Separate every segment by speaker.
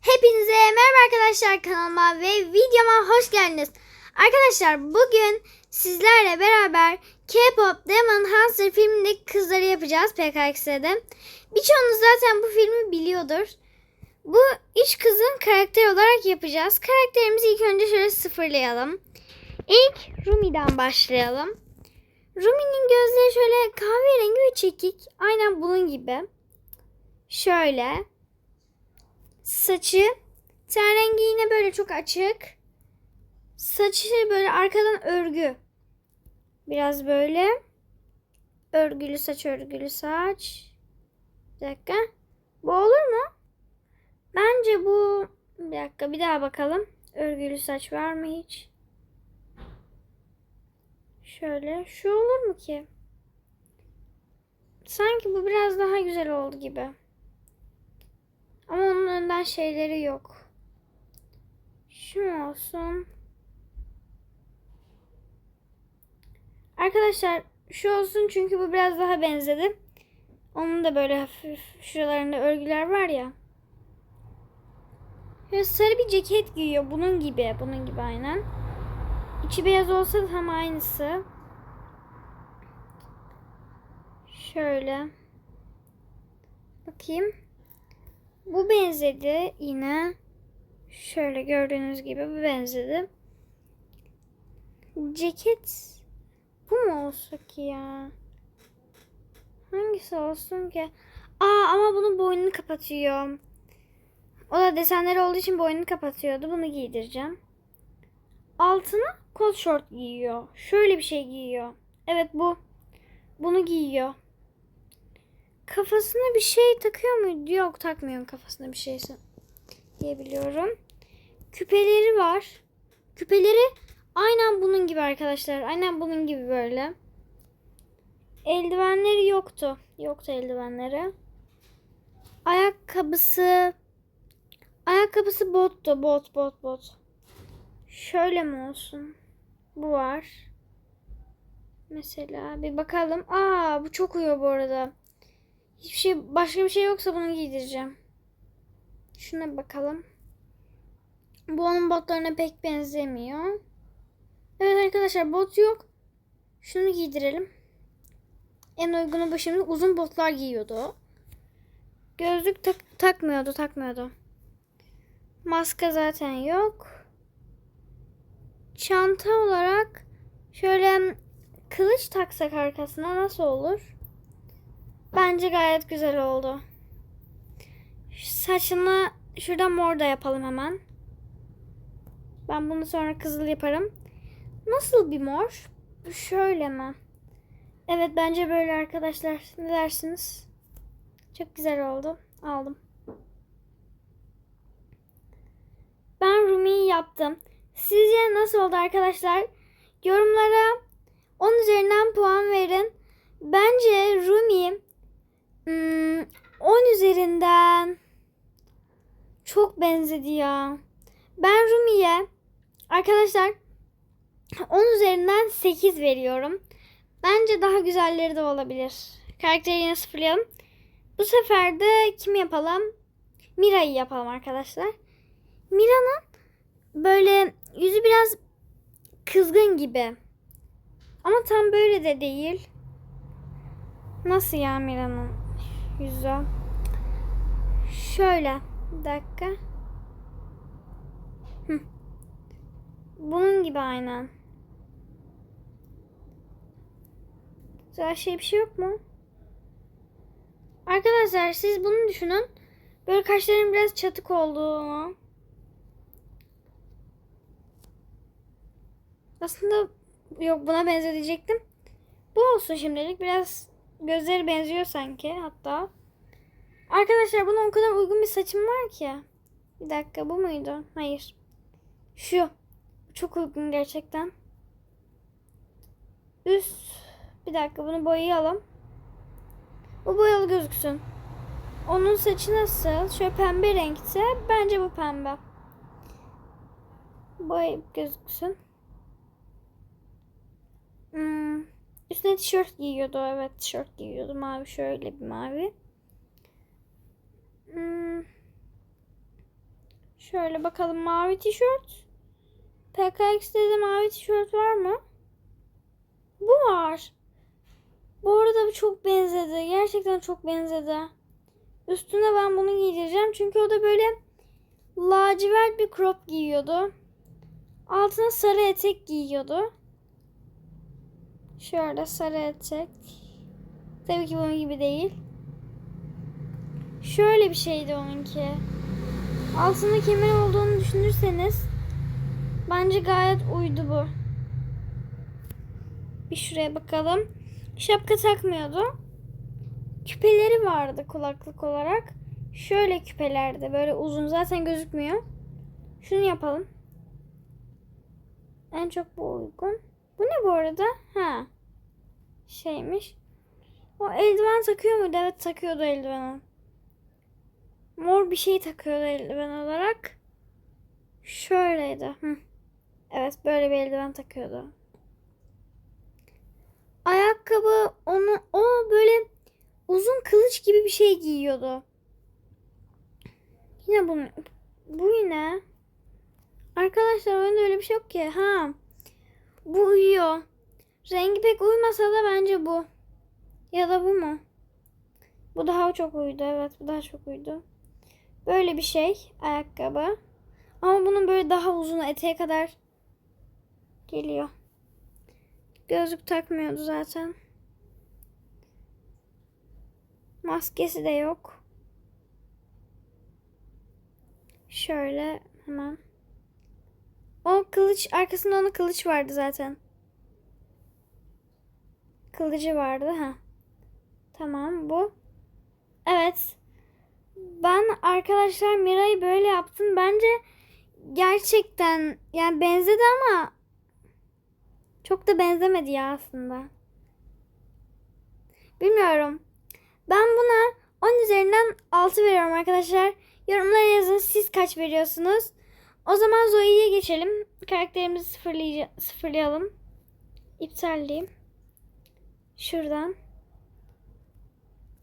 Speaker 1: Hepinize merhaba arkadaşlar kanalıma ve videoma hoş geldiniz. Arkadaşlar bugün sizlerle beraber K-pop Demon Hunter filmindeki kızları yapacağız PKX'de. Birçoğunuz zaten bu filmi biliyordur. Bu üç kızın karakter olarak yapacağız. Karakterimizi ilk önce şöyle sıfırlayalım. İlk Rumi'den başlayalım. Rumi'nin gözleri şöyle kahverengi ve çekik. Aynen bunun gibi. Şöyle. Saçı ten rengi yine böyle çok açık. Saçı böyle arkadan örgü. Biraz böyle. Örgülü saç örgülü saç. Bir dakika. Bu olur mu? Bence bu... Bir dakika bir daha bakalım. Örgülü saç var mı hiç? Şöyle. Şu olur mu ki? Sanki bu biraz daha güzel oldu gibi. Ama onun önden şeyleri yok. Şu olsun. Arkadaşlar şu olsun çünkü bu biraz daha benzedi. Onun da böyle hafif şuralarında örgüler var ya. Böyle sarı bir ceket giyiyor. Bunun gibi. Bunun gibi aynen. İçi beyaz olsa da tam aynısı. Şöyle. Bakayım. Bu benzedi yine. Şöyle gördüğünüz gibi bu benzedi. Ceket bu mu olsa ki ya? Hangisi olsun ki? Aa ama bunun boynunu kapatıyor. O da desenleri olduğu için boynunu kapatıyordu. Bunu giydireceğim. Altına kol şort giyiyor. Şöyle bir şey giyiyor. Evet bu. Bunu giyiyor. Kafasına bir şey takıyor muydu? Yok takmıyorum kafasına bir şeyse diyebiliyorum. Küpeleri var. Küpeleri aynen bunun gibi arkadaşlar. Aynen bunun gibi böyle. Eldivenleri yoktu. Yoktu eldivenleri. Ayakkabısı ayakkabısı bottu. Bot bot bot. Şöyle mi olsun? Bu var. Mesela bir bakalım. Aa bu çok uyuyor bu arada. Hiçbir şey başka bir şey yoksa bunu giydireceğim. Şuna bakalım. Bu onun botlarına pek benzemiyor. Evet arkadaşlar bot yok. Şunu giydirelim. En uygunu bu şimdi uzun botlar giyiyordu. Gözlük tak takmıyordu, takmıyordu. Maska zaten yok. Çanta olarak şöyle kılıç taksak arkasına nasıl olur? Bence gayet güzel oldu. Saçını şurada mor da yapalım hemen. Ben bunu sonra kızıl yaparım. Nasıl bir mor? Şöyle mi? Evet bence böyle arkadaşlar. Ne dersiniz? Çok güzel oldu. Aldım. Ben Rumi'yi yaptım. Sizce nasıl oldu arkadaşlar? Yorumlara 10 üzerinden puan verin. Bence Rumi Hmm, 10 üzerinden çok benzedi ya. Ben Rumi'ye arkadaşlar 10 üzerinden 8 veriyorum. Bence daha güzelleri de olabilir. Karakteri yine sıfırlayalım. Bu sefer de kim yapalım? Mira'yı yapalım arkadaşlar. Mira'nın böyle yüzü biraz kızgın gibi. Ama tam böyle de değil. Nasıl ya Mira'nın? Yüzü. Şöyle. Bir dakika. Hı. Bunun gibi aynen. Güzel şey bir şey yok mu? Arkadaşlar siz bunu düşünün. Böyle kaşların biraz çatık olduğunu. Aslında yok buna benzeyecektim. Bu olsun şimdilik. Biraz Gözleri benziyor sanki hatta. Arkadaşlar buna o kadar uygun bir saçım var ki. Bir dakika bu muydu? Hayır. Şu. Çok uygun gerçekten. Üst. Bir dakika bunu boyayalım. Bu boyalı gözüksün. Onun saçı nasıl? Şöyle pembe renkte. Bence bu pembe. Boyayıp gözüksün. Hmm. Üstüne tişört giyiyordu. Evet tişört giyiyordu. Mavi şöyle bir mavi. Hmm. Şöyle bakalım mavi tişört. PKX'de de mavi tişört var mı? Bu var. Bu arada bu çok benzedi. Gerçekten çok benzedi. Üstüne ben bunu giydireceğim. Çünkü o da böyle lacivert bir crop giyiyordu. Altına sarı etek giyiyordu. Şöyle sarı etek. Tabii ki bunun gibi değil. Şöyle bir şeydi onunki. Altında kemer olduğunu düşünürseniz bence gayet uydu bu. Bir şuraya bakalım. Şapka takmıyordu. Küpeleri vardı kulaklık olarak. Şöyle küpelerdi. Böyle uzun zaten gözükmüyor. Şunu yapalım. En çok bu uygun. Bu ne bu arada? Ha. Şeymiş. O eldiven takıyor muydu? Evet takıyordu eldiveni. Mor bir şey takıyordu eldiven olarak. Şöyleydi. Hı. Evet böyle bir eldiven takıyordu. Ayakkabı onu o böyle uzun kılıç gibi bir şey giyiyordu. Yine bunu bu yine Arkadaşlar oyunda öyle bir şey yok ki. Ha. Bu uyuyor. Rengi pek uymasa da bence bu. Ya da bu mu? Bu daha çok uydu. Evet bu daha çok uydu. Böyle bir şey. Ayakkabı. Ama bunun böyle daha uzun eteğe kadar geliyor. Gözlük takmıyordu zaten. Maskesi de yok. Şöyle hemen. O kılıç arkasında onun kılıç vardı zaten. Kılıcı vardı ha. Tamam bu. Evet. Ben arkadaşlar Mira'yı böyle yaptım. Bence gerçekten yani benzedi ama çok da benzemedi ya aslında. Bilmiyorum. Ben buna 10 üzerinden 6 veriyorum arkadaşlar. Yorumlara yazın siz kaç veriyorsunuz. O zaman Zoe'ye geçelim. Karakterimizi sıfırlayalım. İptalleyeyim. Şuradan.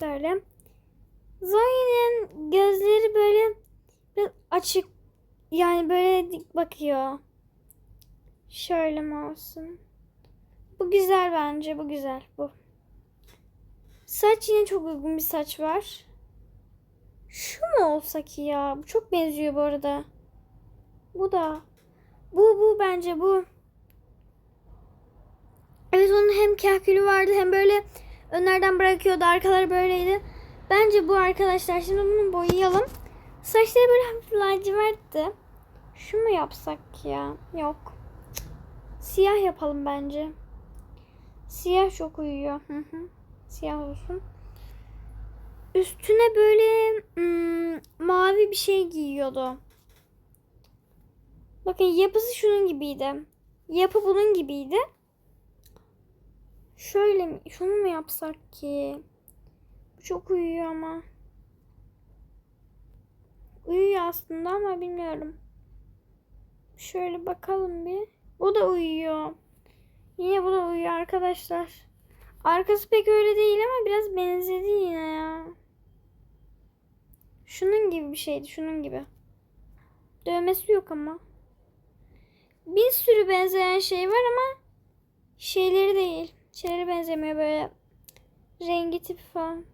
Speaker 1: Böyle. Zoe'nin gözleri böyle biraz açık. Yani böyle dik bakıyor. Şöyle mi olsun? Bu güzel bence. Bu güzel. Bu. Saç yine çok uygun bir saç var. Şu mu olsa ki ya? Bu çok benziyor bu arada. Bu da. Bu bu bence bu. Evet onun hem kahkülü vardı hem böyle önlerden bırakıyordu. Arkaları böyleydi. Bence bu arkadaşlar. Şimdi bunu boyayalım. Saçları böyle hafif lacivertti. Şu mu yapsak ya? Yok. Siyah yapalım bence. Siyah çok uyuyor. Hı hı. Siyah olsun. Üstüne böyle hmm, mavi bir şey giyiyordu. Bakın yapısı şunun gibiydi. Yapı bunun gibiydi. Şöyle mi? Şunu mu yapsak ki? Bu çok uyuyor ama. Uyuyor aslında ama bilmiyorum. Şöyle bakalım bir. Bu da uyuyor. Yine bu da uyuyor arkadaşlar. Arkası pek öyle değil ama biraz benzedi yine ya. Şunun gibi bir şeydi. Şunun gibi. Dövmesi yok ama. Bir sürü benzeyen şey var ama şeyleri değil. Şeyleri benzemiyor böyle. Rengi tipi falan.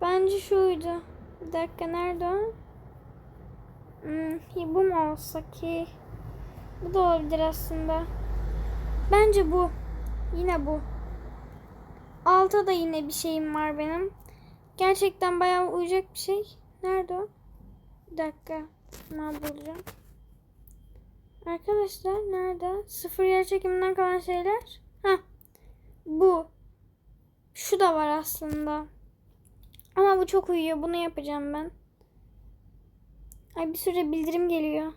Speaker 1: Bence şuydu. Bir dakika nerede o? Hmm, bu mu olsa ki? Bu da olabilir aslında. Bence bu. Yine bu. Alta da yine bir şeyim var benim. Gerçekten bayağı uyacak bir şey. Nerede o? Bir dakika. Ne bulacağım? Arkadaşlar nerede? Sıfır yer çekiminden kalan şeyler. Ha, Bu. Şu da var aslında. Ama bu çok uyuyor. Bunu yapacağım ben. Ay bir süre bildirim geliyor.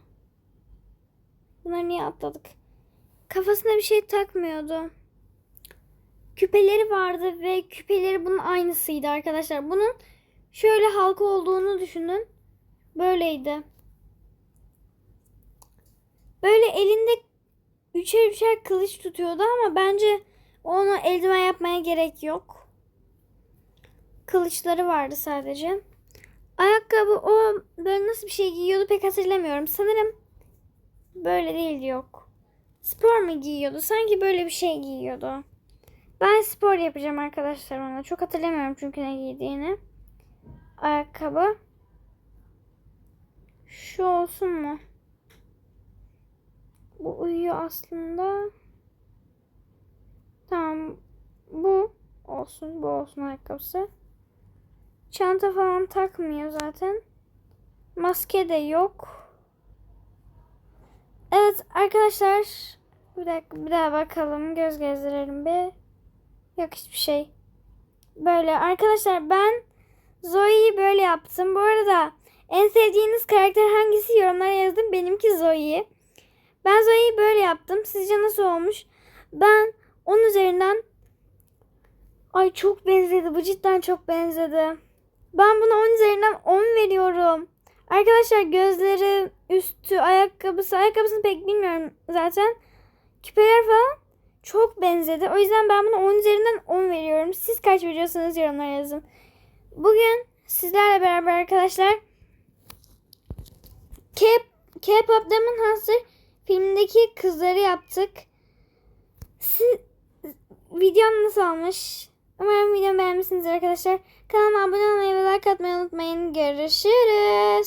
Speaker 1: Bunları niye atladık? Kafasına bir şey takmıyordu. Küpeleri vardı ve küpeleri bunun aynısıydı arkadaşlar. Bunun şöyle halka olduğunu düşünün. Böyleydi. Böyle elinde üçer üçer kılıç tutuyordu ama bence onu eldiven yapmaya gerek yok. Kılıçları vardı sadece. Ayakkabı o böyle nasıl bir şey giyiyordu pek hatırlamıyorum. Sanırım böyle değil yok. Spor mu giyiyordu? Sanki böyle bir şey giyiyordu. Ben spor yapacağım arkadaşlar ona. Çok hatırlamıyorum çünkü ne giydiğini. Ayakkabı. Şu olsun mu? Bu uyuyor aslında. Tamam. Bu olsun. Bu olsun ayakkabısı. Çanta falan takmıyor zaten. Maske de yok. Evet arkadaşlar. Bir dakika bir daha bakalım. Göz gezdirelim bir. Yok hiçbir şey. Böyle arkadaşlar ben Zoe'yi böyle yaptım. Bu arada en sevdiğiniz karakter hangisi yorumlara yazın. Benimki Zoe. Ben Zoe'yi böyle yaptım. Sizce nasıl olmuş? Ben 10 üzerinden Ay çok benzedi. Bu cidden çok benzedi. Ben buna 10 üzerinden 10 veriyorum. Arkadaşlar gözleri, üstü, ayakkabısı, ayakkabısını pek bilmiyorum zaten. Küpeler falan çok benzedi. O yüzden ben buna 10 üzerinden 10 veriyorum. Siz kaç veriyorsanız yorumlara yazın. Bugün sizlerle beraber arkadaşlar K-pop Demon Hunter filmindeki kızları yaptık. Siz, videom nasıl olmuş? Umarım videomu beğenmişsinizdir arkadaşlar. Kanalıma abone olmayı ve like atmayı unutmayın. Görüşürüz.